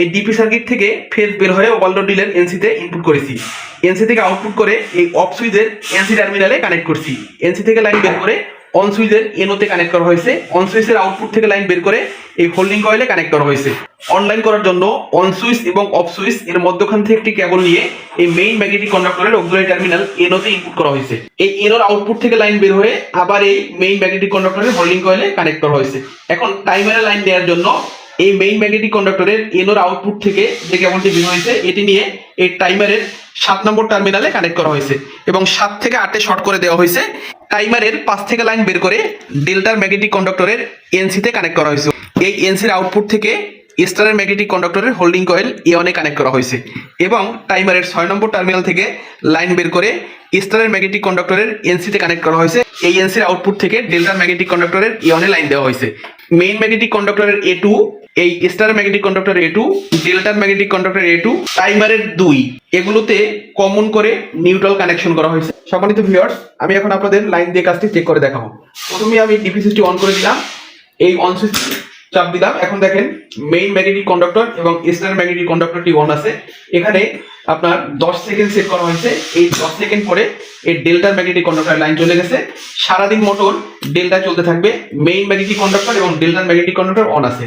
এই DP circuit থেকে phase বের হয়ে ওভারলোড ডিলের এনসিতে ইনপুট করেছি। এনসি থেকে আউটপুট করে এই অফ সুইচের এনসি টার্মিনালে কানেক্ট করছি। এনসি থেকে লাইন বের করে অন সুইচের এনোতে কানেক্ট করা হয়েছে। অন সুইচের আউটপুট থেকে লাইন বের করে এই হোল্ডিং কয়েলে কানেক্ট করা হয়েছে। অনলাইন করার জন্য অন সুইচ এবং অফ সুইচ এর মধ্যখান থেকে একটি কেবল নিয়ে এই মেইন ম্যাগনেটিক কন্ডাক্টরের অক্সিলারি টার্মিনাল এনোতে ইনপুট করা হয়েছে। এই এনোর আউটপুট থেকে লাইন বের হয়ে আবার এই মেইন ম্যাগনেটিক কন্ডাক্টরের হোল্ডিং কয়েলে কানেক্ট করা হয়েছে। এখন টাইমারের লাইন দেওয়ার জন্য এই মেইন ম্যাগনেটিক কন্ডাক্টরের এনোর আউটপুট থেকে যে কেবলটি বের হয়েছে, এটি নিয়ে এই টাইমারের সাত নম্বর টার্মিনালে কানেক্ট করা হয়েছে এবং সাত থেকে আটে শর্ট করে দেওয়া হয়েছে। টাইমারের পাঁচ থেকে লাইন বের করে ডেল্টার ম্যাগনেটিক কন্ডাক্টরের এনসিতে কানেক্ট করা হয়েছে। এই এনসির আউটপুট থেকে স্টারের ম্যাগনেটিক কন্ডাক্টরের হোল্ডিং কয়েল এওয়ানে কানেক্ট করা হয়েছে এবং টাইমারের ছয় নম্বর টার্মিনাল থেকে লাইন বের করে স্টারের ম্যাগনেটিক কন্ডাক্টরের এনসিতে কানেক্ট করা হয়েছে। এই এনসির আউটপুট থেকে ডেল্টার ম্যাগনেটিক কন্ডাক্টরের ইওনে লাইন দেওয়া হয়েছে। মেইন ম্যাগনেটিক কন্ডাক্টরের এ টু এই star magnetic contactor A two ডেল্টার ম্যাগনেটিক কন্ডাক্টর এ টু টাইমারের দুই, এগুলোতে কমন করে নিউট্রাল কানেকশন করা হয়েছে। সম্মানিত ভিউয়ার্স আমি এখন আপনাদের লাইন দিয়ে কাজটি চেক করে দেখাবো। প্রথমে আমি ডিপি সুইচটি অন করে দিলাম। এই অন সুইচ চাপ দিলাম। এখন দেখেন মেইন ম্যাগনেটিক কন্ডাক্টর এবং স্টার ম্যাগনেটিক কন্ডাক্টরটি অন আছে। এখানে আপনার 10 সেকেন্ড সেট করা হয়েছে। এই 10 সেকেন্ড পরে এই ডেল্টার ম্যাগনেটিক কন্ডাক্টর লাইন চলে গেছে। সারাদিন মোটর ডেল্টা চলতে থাকবে। মেইন ম্যাগনেটিক কন্ডাক্টর এবং ডেল্টার ম্যাগনেটিক কন্ডাক্টর অন আছে।